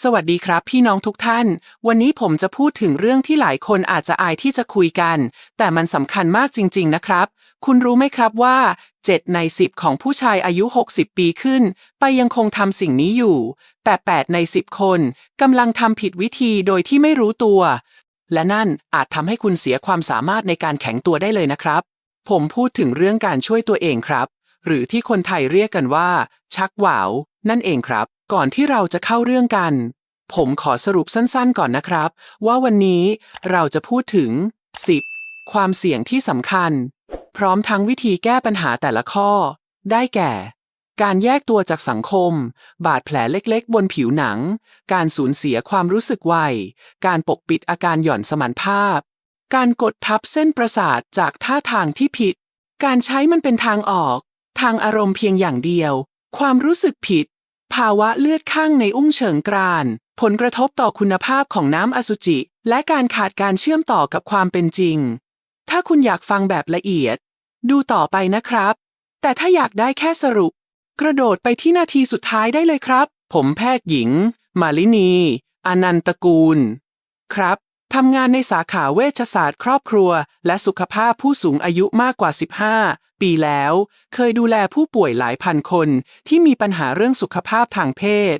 สวัสดีครับพี่น้องทุกท่าน วันนี้ผมจะพูดถึงเรื่องที่หลายคนอาจจะอายที่จะคุยกัน แต่มันสำคัญมากจริง ๆ นะครับ คุณรู้ไหมครับว่า 7 ใน 10 ของผู้ชายอายุ 60 ปีขึ้น ไปยังคงทำสิ่งนี้อยู่ แต่ 8 ใน 10 คนกำลังทำผิดวิธีโดยที่ไม่รู้ตัว และนั่นอาจทำให้คุณเสียความสามารถในการแข็งตัวได้เลยนะครับ ผมพูดถึงเรื่องการช่วยตัวเองครับ หรือที่คนไทยเรียกกันว่า ชักหวาว นั่นเองครับ ก่อนที่เราจะเข้าเรื่องกัน ผมขอสรุปสั้นๆก่อนนะครับ ว่าวันนี้เราจะพูดถึง 10 ความเสี่ยงที่สำคัญ พร้อมทั้งวิธีแก้ปัญหาแต่ละข้อ ได้แก่ การแยกตัวจากสังคม บาดแผลเล็กๆ บนผิวหนัง การสูญเสียความรู้สึกไว การปกปิดอาการหย่อนสมานภาพ การกดทับเส้นประสาทจากท่าทางที่ผิด การใช้มันเป็นทางออก ทางอารมณ์เพียงอย่างเดียว ความรู้สึกผิด ภาวะเลือดข้างในอุ้งเฉิงกราน ผลกระทบต่อคุณภาพของน้ำอสุจิ และการขาดการเชื่อมต่อกับความเป็นจริง ถ้าคุณอยากฟังแบบละเอียด ดูต่อไปนะครับ แต่ถ้าอยากได้แค่สรุป กระโดดไปที่นาทีสุดท้ายได้เลยครับ ผมแพทย์หญิง มาลินี อนันตกูล ครับทำงานในสาขาเวชศาสตร์ครอบครัว และสุขภาพผู้สูงอายุมากกว่า 15 ปีแล้ว เคยดูแลผู้ป่วยหลายพันคนที่มีปัญหาเรื่องสุขภาพทางเพศ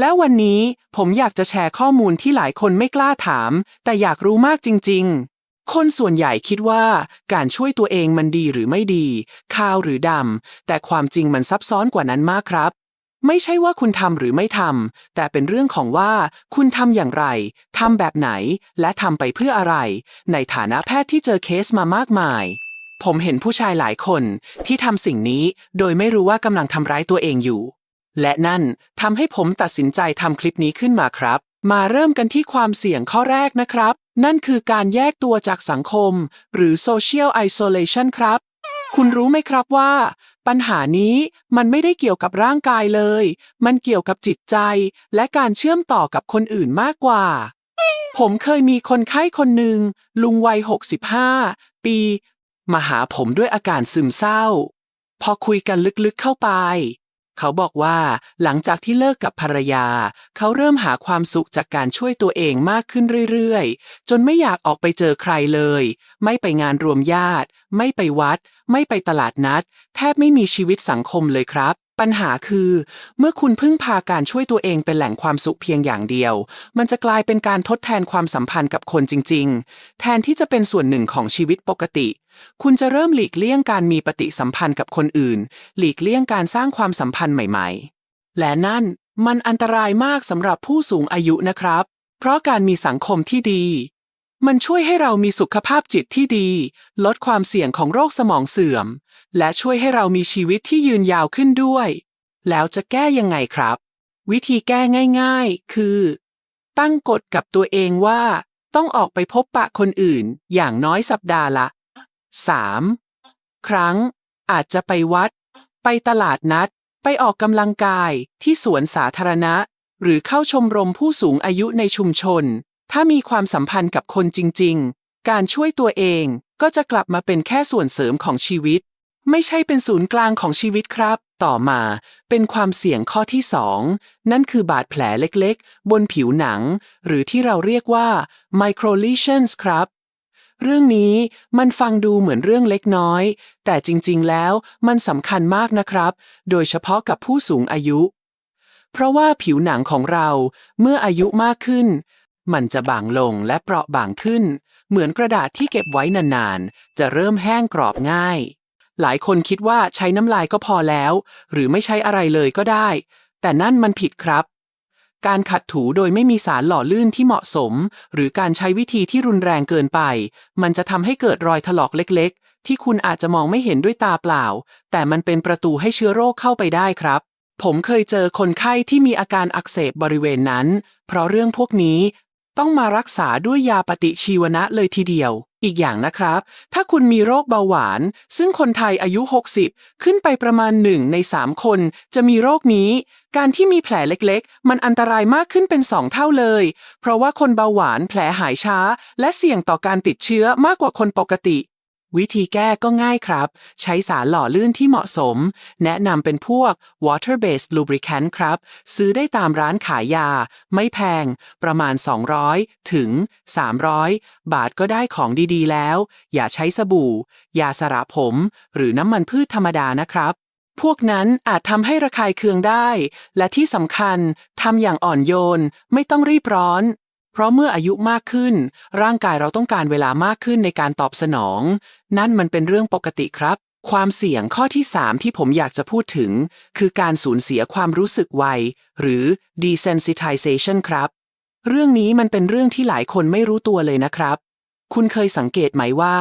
แล้ววันนี้ผมอยากจะแชร์ข้อมูลที่หลายคนไม่กล้าถาม แต่อยากรู้มากจริง ๆคนส่วนใหญ่คิดว่าการช่วยตัวเองมันดีหรือไม่ดี ขาวหรือดำ แต่ความจริงมันซับซ้อนกว่านั้นมากครับ ไม่ใช่ว่าคุณทำหรือไม่ทำ แต่เป็นเรื่องของว่าคุณทำอย่างไร ทำแบบไหน และทำไปเพื่ออะไร ในฐานะแพทย์ที่เจอเคสมามากมาย ผมเห็นผู้ชายหลายคนที่ทำสิ่งนี้โดยไม่รู้ว่ากำลังทำร้ายตัวเองอยู่ และนั่นทำให้ผมตัดสินใจทำคลิปนี้ขึ้นมาครับ มาเริ่มกันที่ความเสี่ยงข้อแรกนะครับ นั่นคือการแยกตัวจากสังคม หรือ social isolation ครับ คุณรู้ไหมครับว่า ปัญหานี้มันไม่ได้เกี่ยวกับร่างกายเลย มันเกี่ยวกับจิตใจ และการเชื่อมต่อกับคนอื่นมากกว่าผมเคยมีคนไข้คนหนึ่งลุงวัย 65 ปี มาหาผมด้วยอาการซึมเศร้า พอคุยกันลึกๆเข้าไป เขาบอกว่าหลังจากที่เลิกกับภรรยา เขาเริ่มหาความสุขจากการช่วยตัวเองมากขึ้นเรื่อยๆ จนไม่อยากออกไปเจอใครเลย ไม่ไปงานรวมญาติ ไม่ไปวัด ไม่ไปตลาดนัด แทบไม่มีชีวิตสังคมเลยครับปัญหาคือ เมื่อคุณพึ่งพาการช่วยตัวเองเป็นแหล่งความสุขเพียงอย่างเดียว มันจะกลายเป็นการทดแทนความสัมพันธ์กับคนจริง ๆ แทนที่จะเป็นส่วนหนึ่งของชีวิตปกติ คุณจะเริ่มหลีกเลี่ยงการมีปฏิสัมพันธ์กับคนอื่น หลีกเลี่ยงการสร้างความสัมพันธ์ใหม่ๆ และนั่นมันอันตรายมากสำหรับผู้สูงอายุนะครับ เพราะการมีสังคมที่ดี มันช่วยให้เรามีสุขภาพจิตที่ดี ลดความเสี่ยงของโรคสมองเสื่อม และช่วยให้เรามีชีวิตที่ยืนยาวขึ้นด้วย แล้วจะแก้ยังไงครับ วิธีแก้ง่าย ๆ คือ ตั้งกฎกับตัวเองว่า ต้องออกไปพบปะคนอื่น อย่างน้อยสัปดาห์ละ 3. ครั้ง อาจจะไปวัด ไปตลาดนัด ไปออกกำลังกายที่สวนสาธารณะ หรือเข้าชมรมผู้สูงอายุในชุมชน ถ้ามีความสัมพันธ์กับคนจริง ๆ การช่วยตัวเองก็จะกลับมาเป็นแค่ส่วนเสริมของชีวิต ไม่ใช่เป็นศูนย์กลางของชีวิตครับ ต่อมาเป็นความเสี่ยงข้อที่สองนั่นคือบาดแผลเล็กๆ บนผิวหนัง หรือที่เราเรียกว่า micro lesions ครับ เรื่องนี้มันฟังดูเหมือนเรื่องเล็กน้อย แต่จริงๆแล้วมันสำคัญมากนะครับ โดยเฉพาะกับผู้สูงอายุ เพราะว่าผิวหนังของเราเมื่ออายุมากขึ้น มันจะบางลงและเปราะบางขึ้น เหมือนกระดาษที่เก็บไว้นานๆ จะเริ่มแห้งกรอบง่าย หลายคนคิดว่าใช้น้ำลายก็พอแล้ว หรือไม่ใช้อะไรเลยก็ได้ แต่นั่นมันผิดครับ การขัดถูโดยไม่มีสารหล่อลื่นที่เหมาะสม หรือการใช้วิธีที่รุนแรงเกินไป มันจะทำให้เกิดรอยถลอกเล็กๆ ที่คุณอาจจะมองไม่เห็นด้วยตาเปล่า แต่มันเป็นประตูให้เชื้อโรคเข้าไปได้ครับ ผมเคยเจอคนไข้ที่มีอาการอักเสบบริเวณนั้น เพราะเรื่องพวกนี้ต้องมารักษาด้วยยาปฏิชีวนะเลยทีเดียว อีกอย่างนะครับ ถ้าคุณมีโรคเบาหวาน ซึ่งคนไทยอายุ 60 ขึ้นไปประมาณหนึ่งใน 3 คน จะมีโรคนี้ การที่มีแผลเล็กๆ มันอันตรายมากขึ้นเป็น 2 เท่าเลย เพราะว่าคนเบาหวานแผลหายช้า และเสี่ยงต่อการติดเชื้อมากกว่าคนปกติ วิธีแก้ก็ง่ายครับ ใช้สารหล่อลื่นที่เหมาะสม แนะนำเป็นพวก water based lubricant ครับ ซื้อได้ตามร้านขายยา ไม่แพง ประมาณ 200 ถึง 300 บาทก็ได้ของดีๆแล้ว อย่าใช้สบู่ ยาสระผม หรือน้ำมันพืชธรรมดานะครับพวกนั้นอาจทำให้ระคายเคืองได้ และที่สำคัญทำอย่างอ่อนโยน ไม่ต้องรีบร้อน เพราะเมื่ออายุมากขึ้น ร่างกายเราต้องการเวลามากขึ้นในการตอบสนอง นั่นมันเป็นเรื่องปกติครับ ความเสี่ยงข้อที่ 3 ที่ผมอยากจะพูดถึง คือการสูญเสียความรู้สึกไว หรือ desensitization ครับ เรื่องนี้มันเป็นเรื่องที่หลายคนไม่รู้ตัวเลยนะครับ คุณเคยสังเกตไหมว่า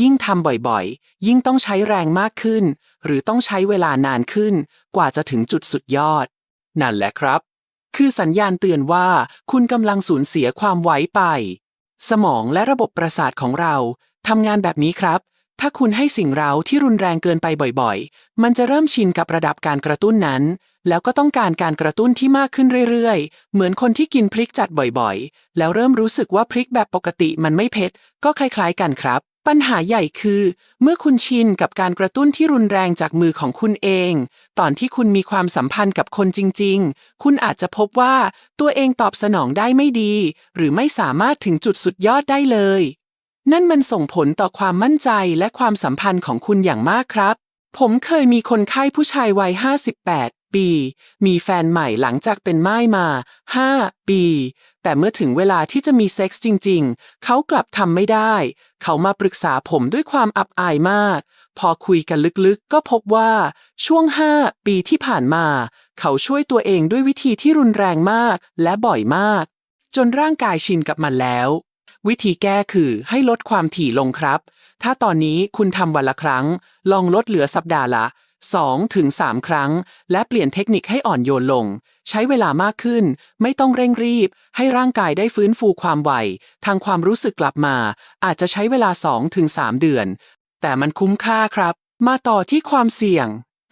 ยิ่งทำบ่อยๆ ยิ่งต้องใช้แรงมากขึ้น หรือต้องใช้เวลานานขึ้น กว่าจะถึงจุดสุดยอด นั่นแหละครับ คือสัญญาณเตือนว่าคุณกำลังสูญเสียความไว้ไป สมองและระบบประสาทของเราทำงานแบบนี้ครับ ถ้าคุณให้สิ่งเราที่รุนแรงเกินไปบ่อยๆ มันจะเริ่มชินกับระดับการกระตุ้นนั้น แล้วก็ต้องการการกระตุ้นที่มากขึ้นเรื่อยๆ เหมือนคนที่กินพริกจัดบ่อยๆ แล้วเริ่มรู้สึกว่าพริกแบบปกติมันไม่เผ็ดก็คล้ายๆกันครับ ปัญหาใหญ่คือ เมื่อคุณชินกับการกระตุ้นที่รุนแรงจากมือของคุณเอง ตอนที่คุณมีความสัมพันธ์กับคนจริง ๆ คุณอาจจะพบว่าตัวเองตอบสนองได้ไม่ดี หรือไม่สามารถถึงจุดสุดยอดได้เลย นั่นมันส่งผลต่อความมั่นใจและความสัมพันธ์ของคุณอย่างมากครับ ผมเคยมีคนไข้ผู้ชายวัย 58 ปี มีแฟนใหม่หลังจากเป็นม่ายมา 5 ปี แต่เมื่อถึงเวลาที่จะมีเซ็กส์จริง ๆ เขากลับทำไม่ได้ เขามาปรึกษาผมด้วยความอับอายมาก พอคุยกันลึกๆ ก็พบว่าช่วง 5 ปีที่ผ่านมา เขาช่วยตัวเองด้วยวิธีที่รุนแรงมากและบ่อยมาก จนร่างกายชินกับมันแล้ว วิธีแก้คือให้ลดความถี่ลงครับ ถ้าตอนนี้คุณทำวันละครั้ง ลองลดเหลือสัปดาห์ละ 2ถึง3ครั้ง และเปลี่ยนเทคนิคให้อ่อนโยนลง ใช้เวลามากขึ้น ไม่ต้องเร่งรีบ ให้ร่างกายได้ฟื้นฟูความไหว ทางความรู้สึกกลับมา อาจจะใช้เวลา2ถึง3เดือน แต่มันคุ้มค่าครับ มาต่อที่ความเสี่ยง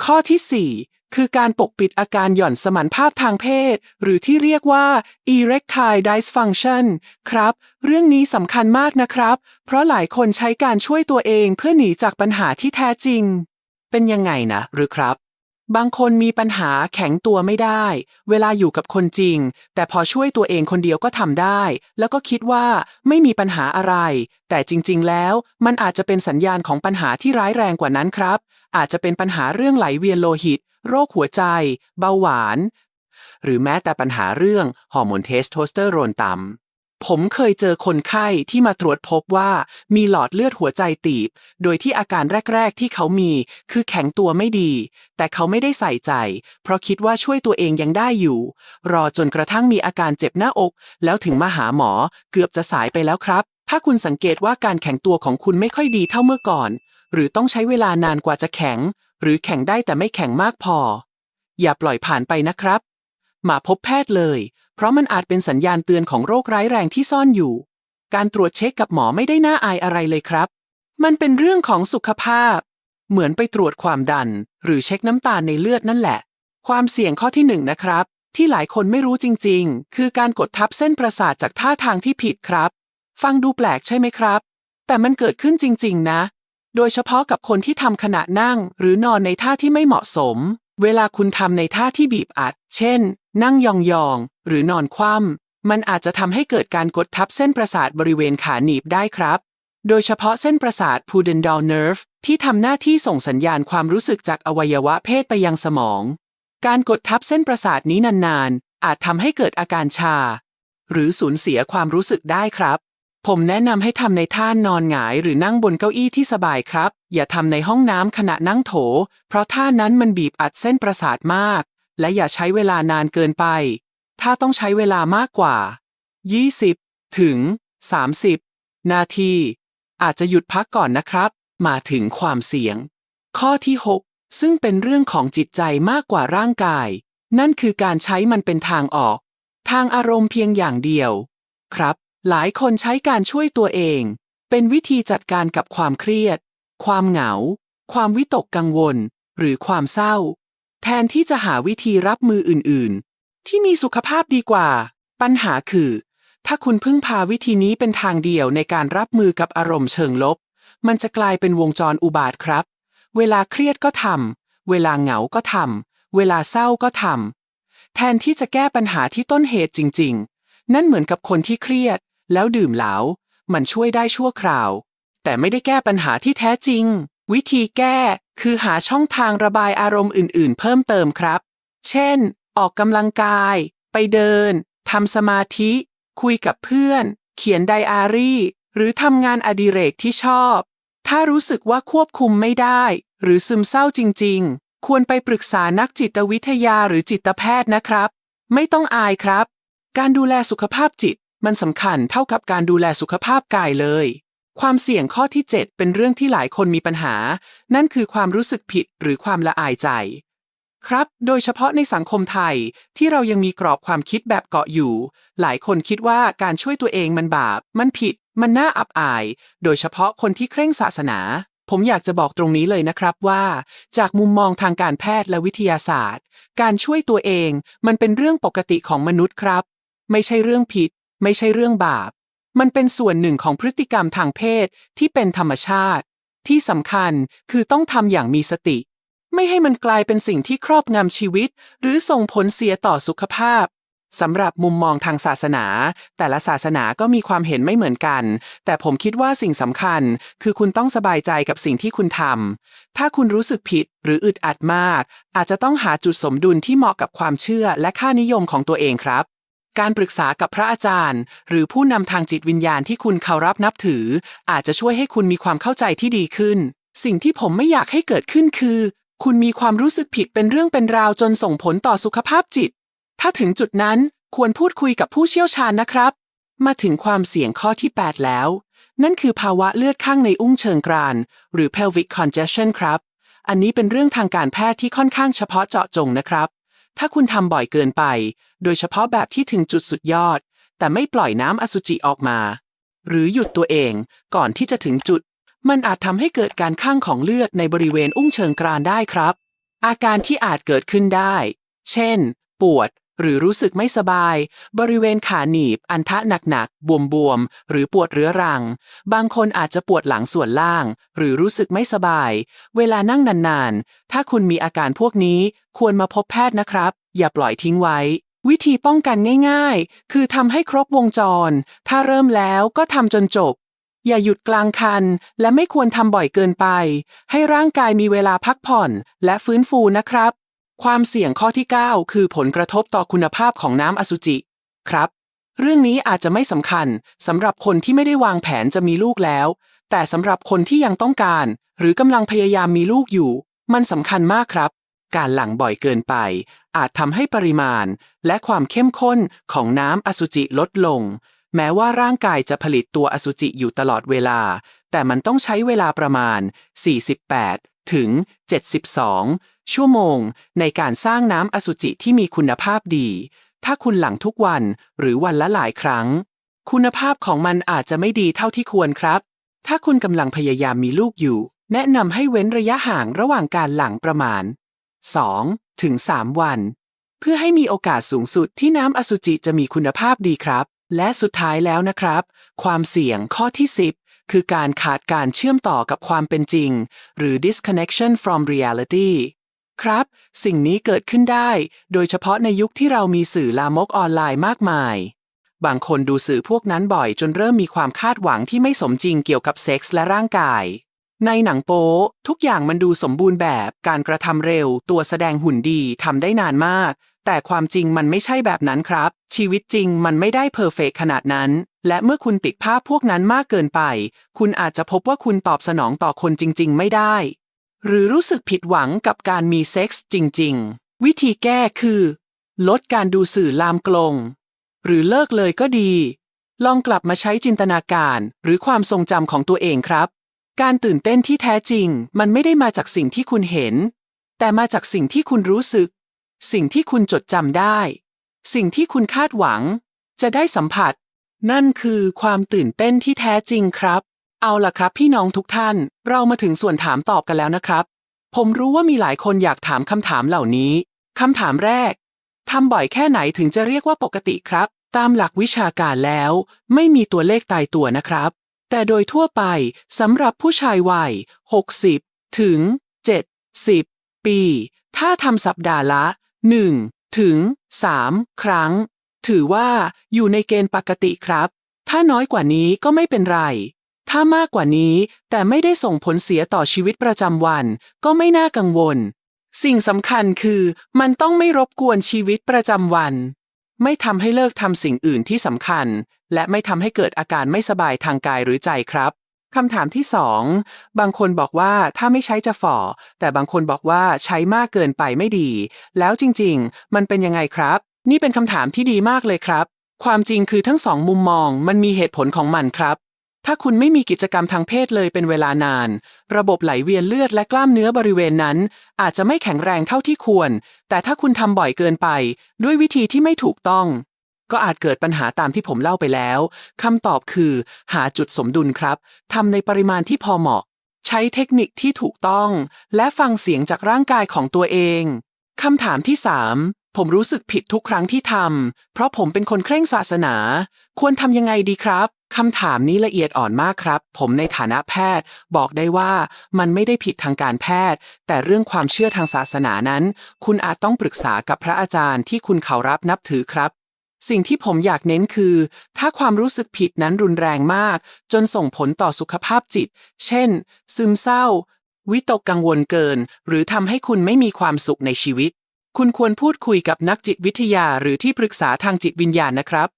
ข้อที่ 4 คือการปกปิดอาการหย่อนสมรรถภาพทางเพศ หรือที่เรียกว่า erectile dysfunction ครับ เรื่องนี้สำคัญมากนะครับ เพราะหลายคนใช้การช่วยตัวเองเพื่อหนีจากปัญหาที่แท้จริง เป็นยังไงนะหรือครับ บางคนมีปัญหาแข็งตัวไม่ได้ เวลาอยู่กับคนจริง แต่พอช่วยตัวเองคนเดียวก็ทำได้ แล้วก็คิดว่าไม่มีปัญหาอะไร แต่จริง ๆ แล้วมันอาจจะเป็นสัญญาณของปัญหาที่ร้ายแรงกว่านั้นครับ อาจจะเป็นปัญหาเรื่องไหลเวียนโลหิต โรคหัวใจ เบาหวาน หรือแม้แต่ปัญหาเรื่องฮอร์โมนเทสโทสเตอโรนต่ำ ผมเคยเจอคนไข้ที่มาตรวจพบว่ามีหลอดเลือดหัวใจตีบ โดยที่อาการแรก ๆ ที่เขามีคือแข็งตัวไม่ดี แต่เขาไม่ได้ใส่ใจ เพราะคิดว่าช่วยตัวเองยังได้อยู่ รอจนกระทั่งมีอาการเจ็บหน้าอก แล้วถึงมาหาหมอเกือบจะสายไปแล้วครับ ถ้าคุณสังเกตว่าการแข็งตัวของคุณไม่ค่อยดีเท่าเมื่อก่อน หรือต้องใช้เวลานานกว่าจะแข็ง หรือแข็งได้แต่ไม่แข็งมากพอ อย่าปล่อยผ่านไปนะครับ มาพบแพทย์เลย เพราะมันอาจเป็นสัญญาณเตือนของโรคร้ายแรงที่ซ่อนอยู่ การตรวจเช็คกับหมอไม่ได้น่าอายอะไรเลยครับ มันเป็นเรื่องของสุขภาพ เหมือนไปตรวจความดัน หรือเช็คน้ำตาลในเลือดนั่นแหละ ความเสี่ยงข้อที่หนึ่งนะครับ ที่หลายคนไม่รู้จริง ๆ คือการกดทับเส้นประสาทจากท่าทางที่ผิดครับ ฟังดูแปลกใช่ไหมครับ แต่มันเกิดขึ้นจริง ๆ นะ โดยเฉพาะกับคนที่ทำขณะนั่ง หรือนอนในท่าที่ไม่เหมาะสม เวลาคุณทำในท่าที่บีบอัด เช่น นั่งยองๆ หรือนอนคว่ำมันอาจจะทำให้เกิดการกดทับเส้นประสาทบริเวณขาหนีบได้ครับ โดยเฉพาะเส้นประสาท pudendal nerve ที่ทำหน้าที่ส่งสัญญาณความรู้สึกจากอวัยวะเพศไปยังสมอง การกดทับเส้นประสาทนี้นานๆ อาจทำให้เกิดอาการชา หรือสูญเสียความรู้สึกได้ครับ ผมแนะนำให้ทำในท่านอนหงายหรือนั่งบนเก้าอี้ที่สบายครับ อย่าทำในห้องน้ำขณะนั่งโถ เพราะท่านั้นมันบีบอัดเส้นประสาทมาก และอย่าใช้เวลานานเกินไป ถ้าต้องใช้เวลามากกว่า 20 ถึง 30 นาที อาจจะหยุดพักก่อนนะครับ มาถึงความเสี่ยง ข้อที่ 6 ซึ่งเป็นเรื่องของจิตใจมากกว่าร่างกาย นั่นคือการใช้มันเป็นทางออก ทางอารมณ์เพียงอย่างเดียว ครับ หลายคนใช้การช่วยตัวเอง เป็นวิธีจัดการกับความเครียด ความเหงา ความวิตกกังวล หรือความเศร้า แทนที่จะหาวิธีรับมืออื่นๆ ที่มีสุขภาพดีกว่า ปัญหาคือ ถ้าคุณพึ่งพาวิธีนี้เป็นทางเดียวในการรับมือกับอารมณ์เชิงลบ มันจะกลายเป็นวงจรอุบาทครับ เวลาเครียดก็ทำเวลาเหงาก็ทำเวลาเศร้าก็ทำแทนที่จะแก้ปัญหาที่ต้นเหตุจริง ๆ นั่นเหมือนกับคนที่เครียด แล้วดื่มเหล้ามันช่วยได้ชั่วคราว แต่ไม่ได้แก้ปัญหาที่แท้จริง วิธีแก้ คือหาช่องทางระบายอารมณ์อื่น ๆ เพิ่มเติมครับ เช่น ออกกำลังกาย ไปเดิน ทำสมาธิ คุยกับเพื่อน เขียนไดอารี่ หรือทำงานอดิเรกที่ชอบ ถ้ารู้สึกว่าควบคุมไม่ได้ หรือซึมเศร้าจริง ๆ ควรไปปรึกษานักจิตวิทยาหรือจิตแพทย์นะครับ ไม่ต้องอายครับ การดูแลสุขภาพจิตมันสำคัญเท่ากับการดูแลสุขภาพกายเลย ความเสี่ยงข้อที่ 7 เป็นเรื่องที่หลายคนมีปัญหา นั่นคือความรู้สึกผิดหรือความละอายใจ ครับ โดยเฉพาะในสังคมไทยที่เรายังมีกรอบความคิดแบบเกาะอยู่ หลายคนคิดว่าการช่วยตัวเองมันบาป มันผิด มันน่าอับอาย โดยเฉพาะคนที่เคร่งศาสนา ผมอยากจะบอกตรงนี้เลยนะครับว่า จากมุมมองทางการแพทย์และวิทยาศาสตร์ การช่วยตัวเองมันเป็นเรื่องปกติของมนุษย์ครับ ไม่ใช่เรื่องผิด ไม่ใช่เรื่องบาป มันเป็นส่วนหนึ่งของพฤติกรรมทางเพศที่เป็นธรรมชาติ ที่สำคัญคือต้องทำอย่างมีสติ ไม่ให้มันกลายเป็นสิ่งที่ครอบงำชีวิต หรือส่งผลเสียต่อสุขภาพสำหรับมุมมองทางศาสนา แต่ละศาสนาก็มีความเห็นไม่เหมือนกัน แต่ผมคิดว่าสิ่งสำคัญ คือคุณต้องสบายใจกับสิ่งที่คุณทำถ้าคุณรู้สึกผิดหรืออึดอัดมาก อาจจะต้องหาจุดสมดุลที่เหมาะกับความเชื่อและค่านิยมของตัวเองครับ การปรึกษากับพระอาจารย์ หรือผู้นำทางจิตวิญญาณที่คุณเคารพนับถือ อาจจะช่วยให้คุณมีความเข้าใจที่ดีขึ้น สิ่งที่ผมไม่อยากให้เกิดขึ้นคือ คุณมีความรู้สึกผิดเป็นเรื่องเป็นราวจนส่งผลต่อสุขภาพจิต ถ้าถึงจุดนั้นควรพูดคุยกับผู้เชี่ยวชาญนะครับ มาถึงความเสี่ยงข้อที่ 8 แล้ว นั่นคือภาวะเลือดข้างในอุ้งเชิงกราน หรือ pelvic congestion ครับ อันนี้เป็นเรื่องทางการแพทย์ที่ค่อนข้างเฉพาะเจาะจงนะครับ ถ้าคุณทำบ่อยเกินไป โดยเฉพาะแบบที่ถึงจุดสุดยอด แต่ไม่ปล่อยน้ำอสุจิออกมา หรือหยุดตัวเองก่อนที่จะถึงจุด มันอาจทำให้เกิดการข้างของเลือดในบริเวณอุ้งเชิงกรานได้ครับ อาการที่อาจเกิดขึ้นได้ เช่น ปวด หรือรู้สึกไม่สบาย บริเวณขาหนีบ อันทะหนักๆ บวมๆ หรือปวดเรื้อรัง บางคนอาจจะปวดหลังส่วนล่าง หรือรู้สึกไม่สบาย เวลานั่งนานๆ ถ้าคุณมีอาการพวกนี้ ควรมาพบแพทย์นะครับ อย่าปล่อยทิ้งไว้ วิธีป้องกันง่ายๆ คือทำให้ครบวงจร ถ้าเริ่มแล้วก็ทำจนจบ อย่าหยุดกลางคัน และไม่ควรทำบ่อยเกินไป ให้ร่างกายมีเวลาพักผ่อน และฟื้นฟูนะครับ ความเสี่ยงข้อที่ 9 คือผลกระทบต่อคุณภาพของน้ำอสุจิ ครับ เรื่องนี้อาจจะไม่สำคัญสำหรับคนที่ไม่ได้วางแผนจะมีลูกแล้ว แต่สำหรับคนที่ยังต้องการ หรือกำลังพยายามมีลูกอยู่ มันสำคัญมากครับ การหลั่งบ่อยเกินไป อาจทำให้ปริมาณ และความเข้มข้นของน้ำอสุจิลดลง แม้ว่าร่างกายจะผลิตตัวอสุจิอยู่ตลอดเวลา แต่มันต้องใช้เวลาประมาณ 48 ถึง 72 ชั่วโมง ในการสร้างน้ำอสุจิที่มีคุณภาพดี ถ้าคุณหลั่งทุกวันหรือวันละหลายครั้ง คุณภาพของมันอาจจะไม่ดีเท่าที่ควรครับ ถ้าคุณกำลังพยายามมีลูกอยู่ แนะนำให้เว้นระยะห่างระหว่างการหลั่งประมาณ 2 ถึง 3 วัน เพื่อให้มีโอกาสสูงสุดที่น้ำอสุจิจะมีคุณภาพดีครับ และสุดท้ายแล้วนะครับ ความเสี่ยงข้อที่ 10คือการขาดการเชื่อมต่อกับความเป็นจริง หรือ disconnection from reality ครับ สิ่งนี้เกิดขึ้นได้ โดยเฉพาะในยุคที่เรามีสื่อลามกออนไลน์มากมาย บางคนดูสื่อพวกนั้นบ่อยจนเริ่มมีความคาดหวังที่ไม่สมจริงเกี่ยวกับเซ็กส์และร่างกาย ในหนังโป๊ทุกอย่างมันดูสมบูรณ์แบบ การกระทำเร็ว ตัวแสดงหุ่นดีทำได้นานมาก แต่ความจริงมันไม่ใช่แบบนั้นครับ ชีวิตจริงมันไม่ได้เพอร์เฟกขนาดนั้น และเมื่อคุณติดภาพพวกนั้นมากเกินไป คุณอาจจะพบว่าคุณตอบสนองต่อคนจริง ๆ ไม่ได้ หรือรู้สึกผิดหวังกับการมีเซ็กส์จริง ๆ วิธีแก้คือ ลดการดูสื่อลามกลง หรือเลิกเลยก็ดี ลองกลับมาใช้จินตนาการหรือความทรงจำของตัวเองครับ การตื่นเต้นที่แท้จริง มันไม่ได้มาจากสิ่งที่คุณเห็น แต่มาจากสิ่งที่คุณรู้สึก สิ่งที่คุณจดจำได้ สิ่งที่คุณคาดหวัง จะได้สัมผัส นั่นคือความตื่นเต้นที่แท้จริงครับ เอาล่ะครับพี่น้องทุกท่าน เรามาถึงส่วนถามตอบกันแล้วนะครับ ผมรู้ว่ามีหลายคนอยากถามคำถามเหล่านี้คำถามแรกทำบ่อยแค่ไหนถึงจะเรียกว่าปกติครับ ตามหลักวิชาการแล้ว ไม่มีตัวเลขตายตัวนะครับ แต่โดยทั่วไปสำหรับผู้ชายวัย 60 ถึง 70 ปี ถ้าทำสัปดาห์ละ 1 ถึง 3 ครั้ง ถือว่าอยู่ในเกณฑ์ปกติครับ ถ้าน้อยกว่านี้ก็ไม่เป็นไร ถ้ามากกว่านี้แต่ไม่ได้ส่งผลเสียต่อชีวิตประจำวัน ก็ไม่น่ากังวล สิ่งสำคัญคือมันต้องไม่รบกวนชีวิตประจำวัน ไม่ทำให้เลิกทำสิ่งอื่นที่สำคัญ และไม่ทำให้เกิดอาการไม่สบายทางกายหรือใจครับคำถามที่สองบางคนบอกว่าถ้าไม่ใช้จะฝ่อ แต่บางคนบอกว่าใช้มากเกินไปไม่ดี แล้วจริงๆ มันเป็นยังไงครับ นี่เป็นคำถามที่ดีมากเลยครับ ความจริงคือทั้งสองมุมมองมันมีเหตุผลของมันครับ ถ้าคุณไม่มีกิจกรรมทางเพศเลยเป็นเวลานาน ระบบไหลเวียนเลือดและกล้ามเนื้อบริเวณนั้น อาจจะไม่แข็งแรงเท่าที่ควร แต่ถ้าคุณทำบ่อยเกินไป ด้วยวิธีที่ไม่ถูกต้อง ก็อาจเกิดปัญหาตามที่ผมเล่าไปแล้วคำตอบคือ หาจุดสมดุลครับทำในปริมาณที่พอเหมาะ ใช้เทคนิคที่ถูกต้อง และฟังเสียงจากร่างกายของตัวเองคำถามที่ 3 ผมรู้สึกผิดทุกครั้งที่ทำเพราะผมเป็นคนเคร่งศาสนา ควรทำยังไงดีครับ คำถามนี้ละเอียดอ่อนมากครับ ผมในฐานะแพทย์ บอกได้ว่ามันไม่ได้ผิดทางการแพทย์ แต่เรื่องความเชื่อทางศาสนานั้น คุณอาจต้องปรึกษากับพระอาจารย์ที่คุณเคารพนับถือครับ สิ่งที่ผมอยากเน้นคือ ถ้าความรู้สึกผิดนั้นรุนแรงมาก จนส่งผลต่อสุขภาพจิต เช่น ซึมเศร้า วิตกกังวลเกิน หรือทำให้คุณไม่มีความสุขในชีวิต คุณควรพูดคุยกับนักจิตวิทยาหรือที่ปรึกษาทางจิตวิญญาณนะครับ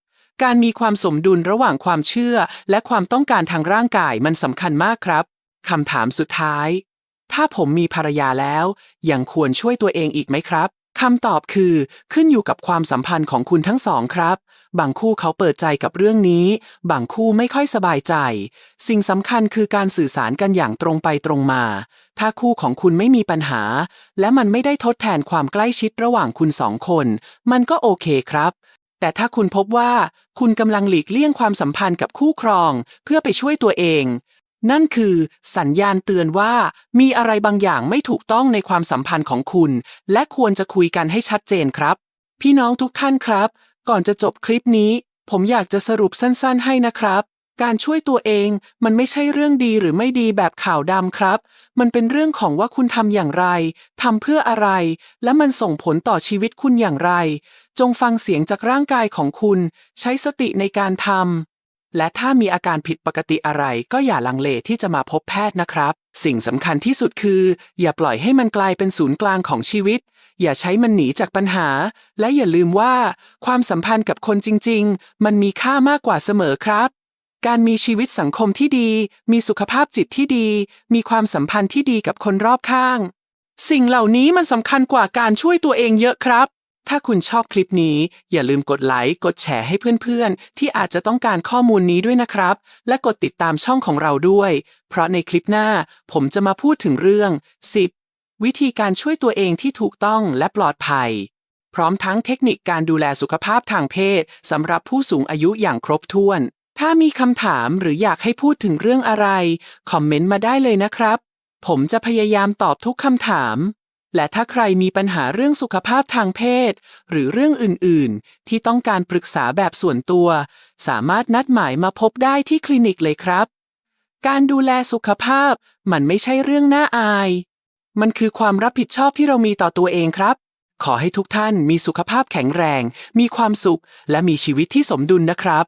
การมีความสมดุลระหว่างความเชื่อ และความต้องการทางร่างกายมันสำคัญมากครับคำถามสุดท้าย ถ้าผมมีภรรยาแล้ว ยังควรช่วยตัวเองอีกไหมครับคำตอบคือขึ้นอยู่กับความสัมพันธ์ของคุณทั้งสองครับ บางคู่เขาเปิดใจกับเรื่องนี้ บางคู่ไม่ค่อยสบายใจ สิ่งสำคัญคือการสื่อสารกันอย่างตรงไปตรงมา ถ้าคู่ของคุณไม่มีปัญหา และมันไม่ได้ทดแทนความใกล้ชิดระหว่างคุณสองคน มันก็โอเคครับ แต่ถ้าคุณพบว่าคุณกำลังหลีกเลี่ยงความสัมพันธ์กับคู่ครอง เพื่อไปช่วยตัวเอง นั่นคือสัญญาณเตือนว่ามีอะไรบางอย่างไม่ถูกต้องในความสัมพันธ์ของคุณ และควรจะคุยกันให้ชัดเจนครับ พี่น้องทุกท่านครับ ก่อนจะจบคลิปนี้ ผมอยากจะสรุปสั้นๆ ให้นะครับการช่วยตัวเองมันไม่ใช่เรื่องดีหรือไม่ดีแบบข่าวดำครับ มันเป็นเรื่องของว่าคุณทำอย่างไร ทำเพื่ออะไร และมันส่งผลต่อชีวิตคุณอย่างไร จงฟังเสียงจากร่างกายของคุณ ใช้สติในการทำ และถ้ามีอาการผิดปกติอะไรก็อย่าลังเลที่จะมาพบแพทย์นะครับ สิ่งสำคัญที่สุดคือ อย่าปล่อยให้มันกลายเป็นศูนย์กลางของชีวิต อย่าใช้มันหนีจากปัญหา และอย่าลืมว่า ความสัมพันธ์กับคนจริง ๆ มันมีค่ามากกว่าเสมอครับการมีชีวิตสังคมที่ดี มีสุขภาพจิตที่ดี มีความสัมพันธ์ที่ดีกับคนรอบข้าง สิ่งเหล่านี้มันสำคัญกว่าการช่วยตัวเองเยอะครับ ถ้าคุณชอบคลิปนี้ อย่าลืมกดไลค์กดแชร์ให้เพื่อนๆ ที่อาจจะต้องการข้อมูลนี้ด้วยนะครับ และกดติดตามช่องของเราด้วย เพราะในคลิปหน้าผมจะมาพูดถึงเรื่อง 10 วิธีการช่วยตัวเองที่ถูกต้องและปลอดภัย พร้อมทั้งเทคนิคการดูแลสุขภาพทางเพศสำหรับผู้สูงอายุอย่างครบถ้วน ถ้ามีคำถามหรืออยากให้พูดถึงเรื่องอะไร คอมเมนต์มาได้เลยนะครับ ผมจะพยายามตอบทุกคำถาม และถ้าใครมีปัญหาเรื่องสุขภาพทางเพศ หรือเรื่องอื่นๆ ที่ต้องการปรึกษาแบบส่วนตัว สามารถนัดหมายมาพบได้ที่คลินิกเลยครับ การดูแลสุขภาพมันไม่ใช่เรื่องน่าอาย มันคือความรับผิดชอบที่เรามีต่อตัวเองครับ ขอให้ทุกท่านมีสุขภาพแข็งแรง มีความสุข และมีชีวิตที่สมดุลนะครับ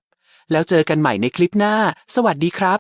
แล้วเจอกันใหม่ในคลิปหน้า สวัสดีครับ